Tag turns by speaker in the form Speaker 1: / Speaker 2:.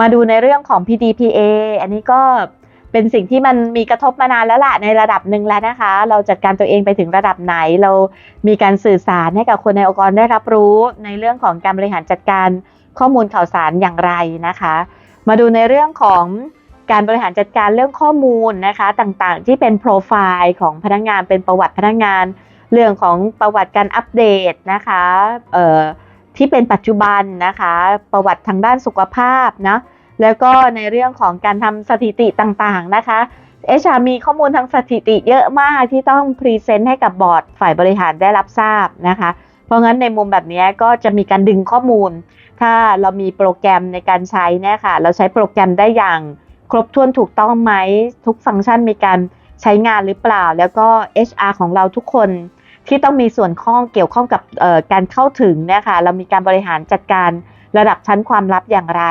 Speaker 1: มาดูในเรื่องของ PDPA อันนี้ก็เป็นสิ่งที่มันมีกระทบมานานแล้วล่ะในระดับหนึ่งแล้วนะคะ เราจัดการตัวเองไปถึงระดับไหน เรามีการสื่อสารให้กับคนในองค์กรได้รับรู้ ในเรื่องของการบริหารจัดการข้อมูลข่าวสารอย่างไรนะคะ มาดูในเรื่องของการบริหารจัดการเรื่องข้อมูลนะคะ ต่างๆ ที่เป็นโปรไฟล์ของพนักงานเป็นประวัติพนักงาน เรื่องของประวัติการอัปเดตนะคะเอ่อ ที่เป็นปัจจุบันนะคะ ประวัติทางด้านสุขภาพนะแล้วก็ในเรื่องของการทำสถิติต่างๆนะคะเอชามีข้อมูลทางสถิติเยอะมากที่ต้องพรีเซนต์ให้กับบอร์ดฝ่ายบริหารได้รับทราบนะคะ เพราะงั้นในมุมแบบนี้ก็จะมีการดึงข้อมูล ถ้าเรามีโปรแกรมในการใช้เนี่ยค่ะ เราใช้โปรแกรมได้อย่างครบถ้วนถูกต้องไหม ทุกฟังก์ชันมีการใช้งานหรือเปล่า แล้วก็ HR ของเราทุกคน ที่ต้องมีส่วนข้องเกี่ยวข้องกับการเข้าถึงเนี่ยค่ะเรามีการบริหารจัดการระดับชั้นความลับอย่างไร